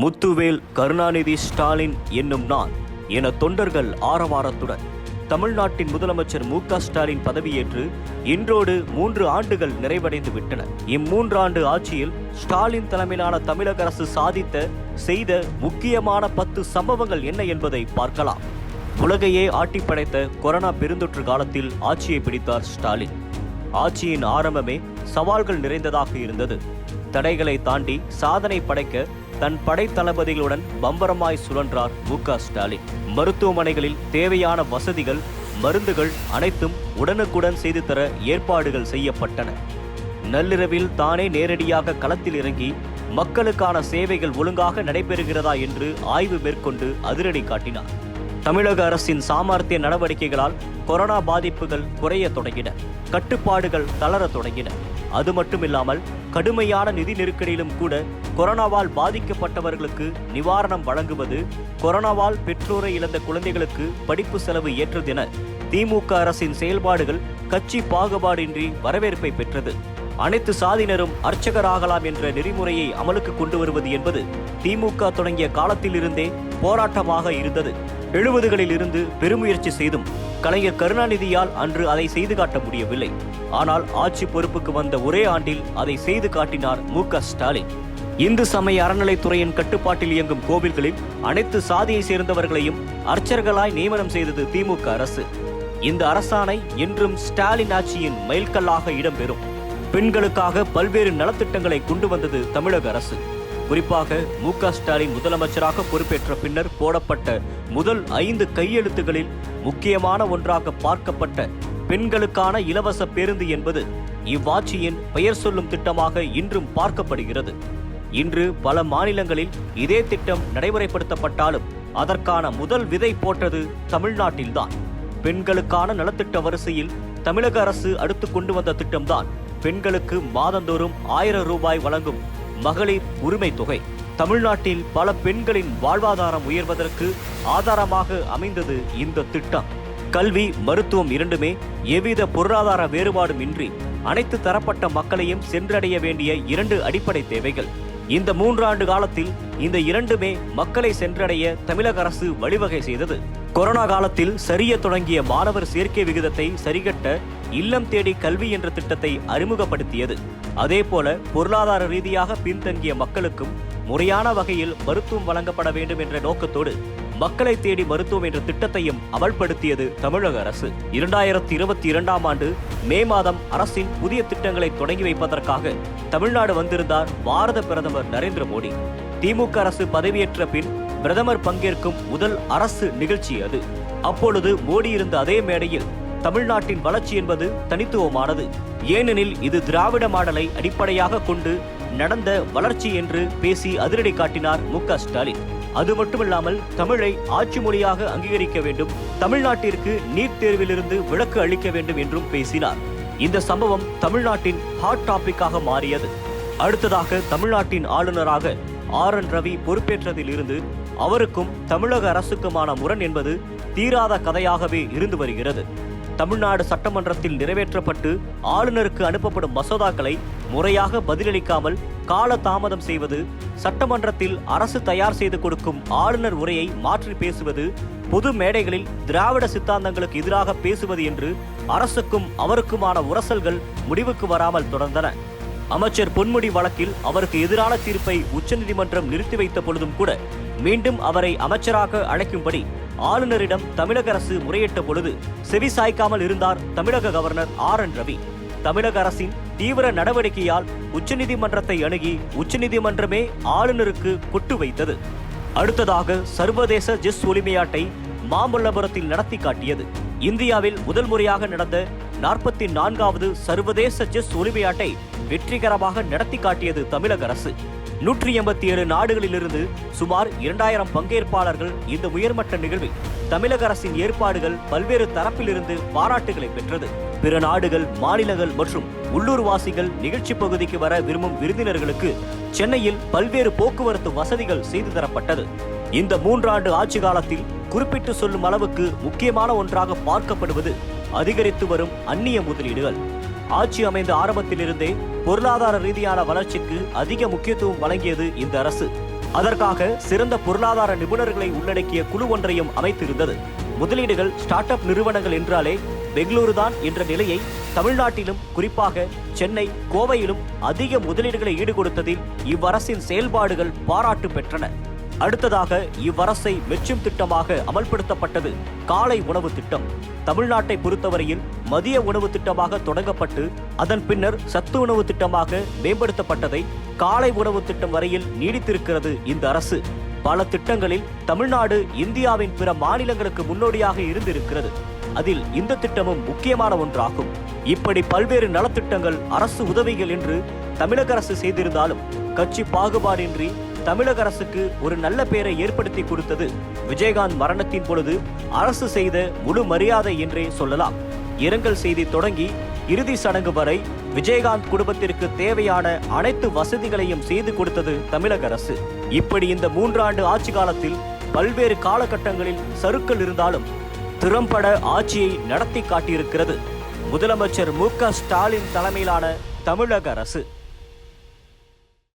முத்துவேல் கருணாநிதி ஸ்டாலின் என்னும் நான் என தொண்டர்கள் ஆரவாரத்துடன் தமிழ்நாட்டின் முதலமைச்சர் மு ஸ்டாலின் பதவியேற்று இன்றோடு மூன்று ஆண்டுகள் நிறைவடைந்து விட்டன. இம்மூன்றாண்டு ஆட்சியில் ஸ்டாலின் தலைமையிலான தமிழக அரசு சாதித்த செய்த முக்கியமான பத்து சம்பவங்கள் என்ன என்பதை பார்க்கலாம். உலகையே ஆட்டிப்படைத்த கொரோனா பெருந்தொற்று காலத்தில் ஆட்சியை பிடித்தார் ஸ்டாலின். ஆட்சியின் ஆரம்பமே சவால்கள் நிறைந்ததாக இருந்தது. தடைகளை தாண்டி சாதனை படைக்க தன் படை தளபதிகளுடன் பம்பரமாய் சுழன்றார் மு ஸ்டாலின். மருத்துவமனைகளில் தேவையான வசதிகள் மருந்துகள் அனைத்தும் உடனுக்குடன் செய்து தர ஏற்பாடுகள் செய்யப்பட்டன. நள்ளிரவில் தானே நேரடியாக களத்தில் இறங்கி மக்களுக்கான சேவைகள் ஒழுங்காக நடைபெறுகிறதா என்று ஆய்வு மேற்கொண்டு அதிரடி காட்டினார். தமிழக அரசின் சாமர்த்திய நடவடிக்கைகளால் கொரோனா பாதிப்புகள் குறைய தொடங்கின. கட்டுப்பாடுகள் தளரத் தொடங்கின. அது மட்டுமில்லாமல் கடுமையான நிதி நெருக்கடியிலும் கூட கொரோனாவால் பாதிக்கப்பட்டவர்களுக்கு நிவாரணம் வழங்குவது கொரோனாவால் பெற்றோரை இழந்த குழந்தைகளுக்கு படிப்பு செலவு ஏற்றதென திமுக அரசின் செயல்பாடுகள் கட்சி பாகுபாடின்றி வரவேற்பை பெற்றது. அனைத்து சாதியினரும் அர்ச்சகராகலாம் என்ற நெறிமுறையை அமலுக்கு கொண்டு வருவது என்பது திமுக தொடங்கிய காலத்திலிருந்தே போராட்டமாக இருந்தது. எழுபதுகளில் இருந்து பெருமுயற்சி செய்தும் கலைஞர் கருணாநிதியால் அன்று அதை செய்து காட்ட முடியவில்லை. ஆனால் ஆட்சி பொறுப்புக்கு வந்த ஒரே ஆண்டில் அதை செய்து காட்டினார் மு க ஸ்டாலின். இந்து சமய அறநிலைத்துறையின் கட்டுப்பாட்டில் இயங்கும் கோவில்களில் அனைத்து சாதியை சேர்ந்தவர்களையும் அர்ச்சர்களாய் நியமனம் செய்தது திமுக அரசு. இந்த அரசாணை என்றும் ஸ்டாலின் ஆட்சியின் மைல்கல்லாக இடம்பெறும். பெண்களுக்காக பல்வேறு நலத்திட்டங்களை கொண்டு வந்தது தமிழக அரசு. குறிப்பாக மு க ஸ்டாலின் முதலமைச்சராக பொறுப்பேற்ற பின்னர் போடப்பட்ட முதல் ஐந்து கையெழுத்துகளில் முக்கியமான ஒன்றாக பார்க்கப்பட்ட பெண்களுக்கான இலவச பேருந்து என்பது இவ்வாட்சியின் பெயர் சொல்லும் திட்டமாக இன்றும் பார்க்கப்படுகிறது. இன்று பல மாநிலங்களில் இதே திட்டம் நடைமுறைப்படுத்தப்பட்டாலும் அதற்கான முதல் விதை போட்டது தமிழ்நாட்டில்தான். பெண்களுக்கான நலத்திட்ட வரிசையில் தமிழக அரசு அடுத்து கொண்டு வந்த திட்டம்தான். பெண்களுக்கு மாதந்தோறும் ஆயிரம் ரூபாய் வழங்கும் மகளிர் உரிமை தொகை. தமிழ்நாட்டில் பல பெண்களின் வாழ்வாதாரம் உயர்வதற்கு ஆதாரமாக அமைந்தது இந்த திட்டம். கல்வி மருத்துவம் இரண்டுமே எவ்வித பொருளாதார வேறுபாடும் இன்றி அனைத்து தரப்பட்ட மக்களையும் சென்றடைய வேண்டிய இரண்டு அடிப்படை தேவைகள். இந்த மூன்றாண்டு காலத்தில் இந்த இரண்டுமே மக்களை சென்றடைய தமிழக அரசு வழிவகை செய்தது. கொரோனா காலத்தில் சரிய தொடங்கிய மாணவர் சேர்க்கை விகிதத்தை சரிகட்ட இல்லம் தேடி கல்வி என்ற திட்டத்தை அறிமுகப்படுத்தியது. அதேபோல பொருளாதார ரீதியாக பின்தங்கிய மக்களுக்கும் முறையான வகையில் மருத்துவம் வழங்கப்பட வேண்டும் என்ற நோக்கத்தோடு மக்களை தேடி மருத்துவம் என்ற திட்டத்தையும் அமல்படுத்தியது தமிழக அரசு. இரண்டாயிரத்தி இருபத்தி இரண்டாம் ஆண்டு மே மாதம் அரசின் புதிய திட்டங்களை தொடங்கி வைப்பதற்காக தமிழ்நாடு வந்திருந்தார் பாரத பிரதமர் நரேந்திர மோடி. திமுக அரசு பதவியேற்ற பின் பிரதமர் பங்கேற்கும் முதல் அரசு நிகழ்ச்சி அது. அப்பொழுது மோடி இருந்த அதே மேடையில் தமிழ்நாட்டின் வளர்ச்சி என்பது தனித்துவமானது. ஏனெனில் இது திராவிட மாடலை அடிப்படையாக கொண்டு நடந்த வளர்ச்சி என்று பேசி அதிரடி காட்டினார் மு க ஸ்டாலின். அது மட்டுமில்லாமல் தமிழை ஆட்சி மொழியாக அங்கீகரிக்க வேண்டும் தமிழ்நாட்டிற்கு நீட் தேர்விலிருந்து விலக்கு அளிக்க வேண்டும் என்றும் பேசினார். இந்த சம்பவம் தமிழ்நாட்டின் ஹாட் டாபிக்காக மாறியது. அடுத்ததாக தமிழ்நாட்டின் ஆளுநராக ஆர் என் ரவி பொறுப்பேற்றதிலிருந்து அவருக்கும் தமிழக அரசுக்குமான முரண் என்பது தீராத கதையாகவே இருந்து வருகிறது. தமிழ்நாடு சட்டமன்றத்தில் நிறைவேற்றப்பட்டு ஆளுநருக்கு அனுப்பப்படும் மசோதாக்களை முறையாக பதிலளிக்காமல் கால தாமதம் செய்வது சட்டமன்றத்தில் அரசு தயார் செய்து கொடுக்கும் ஆளுநர் உரையை மாற்றி பேசுவது பொது மேடைகளில் திராவிட சித்தாந்தங்களுக்கு எதிராக பேசுவது என்று அரசுக்கும் அவருக்குமான உரசல்கள் முடிவுக்கு வராமல் தொடர்ந்தன. அமைச்சர் பொன்முடி வழக்கில் அவருக்கு எதிரான தீர்ப்பை உச்சநீதிமன்றம் நிறுத்தி வைத்த பொழுதும் கூட மீண்டும் அவரை அமைச்சராக அழைக்கும்படி ஆளுநரிடம் தமிழக அரசு முறையிட்ட பொழுது செவி சாய்க்காமல் இருந்தார் தமிழக கவர்னர் ஆர் என் ரவி. தமிழக அரசின் தீவிர நடவடிக்கையால் உச்சநீதிமன்றத்தை அணுகி உச்சநீதிமன்றமே ஆளுநருக்கு கொட்டு வைத்தது. அடுத்ததாக சர்வதேச ஜெஸ் ஒலிமையாட்டை மாமல்லபுரத்தில் நடத்தி காட்டியது. இந்தியாவில் முதல் முறையாக நடந்த நாற்பத்தி நான்காவது சர்வதேச செஸ் ஒலிம்பியாட்டை வெற்றிகரமாக நடத்தி காட்டியது தமிழக அரசு. நூற்றி எண்பத்தி ஏழு நாடுகளிலிருந்து சுமார் இரண்டாயிரம் பங்கேற்பாளர்கள் இந்த உயர்மட்ட நிகழ்வில் தமிழக அரசின் ஏற்பாடுகள் பல்வேறு தரப்பிலிருந்து பாராட்டுகளை பெற்றது. பிற நாடுகள் மாநிலங்கள் மற்றும் உள்ளூர் வாசிகள் நிகழ்ச்சி பகுதிக்கு வர விரும்பும் விருந்தினர்களுக்கு சென்னையில் பல்வேறு போக்குவரத்து வசதிகள் செய்து தரப்பட்டது. இந்த மூன்றாண்டு ஆட்சி காலத்தில் குறிப்பிட்டு சொல்லும் அளவுக்கு முக்கியமான ஒன்றாக பார்க்கப்படுவது அதிகரித்து வரும் அந்நிய முதலீடுகள். ஆட்சி அமைந்த ஆரம்பத்திலிருந்தே பொருளாதார ரீதியான வளர்ச்சிக்கு அதிக முக்கியத்துவம் வழங்கியது இந்த அரசு. அதற்காக சிறந்த பொருளாதார நிபுணர்களை உள்ளடக்கிய குழு ஒன்றையும் அமைத்திருந்தது. முதலீடுகள் ஸ்டார்ட் அப் நிறுவனங்கள் என்றாலே பெங்களூரு தான் என்ற நிலையை தமிழ்நாட்டிலும் குறிப்பாக சென்னை கோவையிலும் அதிக முதலீடுகளை ஈடுகொடுத்ததில் இவ்வரசின் செயல்பாடுகள் பாராட்டு பெற்றன. அடுத்ததாக இவ்வரசை மெச்சும் திட்டமாக அமல்படுத்தப்பட்டது காலை உணவு திட்டம். தமிழ்நாட்டை பொறுத்தவரையில் மதிய உணவு திட்டமாக தொடங்கப்பட்டு அதன் பின்னர் சத்து உணவு திட்டமாக மேம்படுத்தப்பட்டதை காலை உணவு திட்டம் வரையில் நீடித்திருக்கிறது இந்த அரசு. பல திட்டங்களில் தமிழ்நாடு இந்தியாவின் பிற மாநிலங்களுக்கு முன்னோடியாக இருந்திருக்கிறது. அதில் இந்த திட்டமும் முக்கியமான ஒன்றாகும். இப்படி பல்வேறு நலத்திட்டங்கள் அரசு உதவிகள் என்று தமிழக அரசு செய்திருந்தாலும் கட்சி பாகுபாடின்றி தமிழக அரசுக்கு ஒரு நல்ல பெயரை ஏற்படுத்தி கொடுத்தது விஜயகாந்த் மரணத்தின் பொழுது அரசு செய்த முழு மரியாதை என்றே சொல்லலாம். இரங்கல் செய்தி தொடங்கி இறுதி சடங்கு வரை விஜயகாந்த் குடும்பத்திற்கு தேவையான அனைத்து வசதிகளையும் செய்து கொடுத்தது தமிழக அரசு. இப்படி இந்த மூன்றாண்டு ஆட்சி காலத்தில் பல்வேறு காலகட்டங்களில் சருக்கள் இருந்தாலும் திறம்பட ஆட்சியை நடத்தி காட்டியிருக்கிறது. முதலமைச்சர் மு க ஸ்டாலின் தலைமையிலான தமிழக அரசு.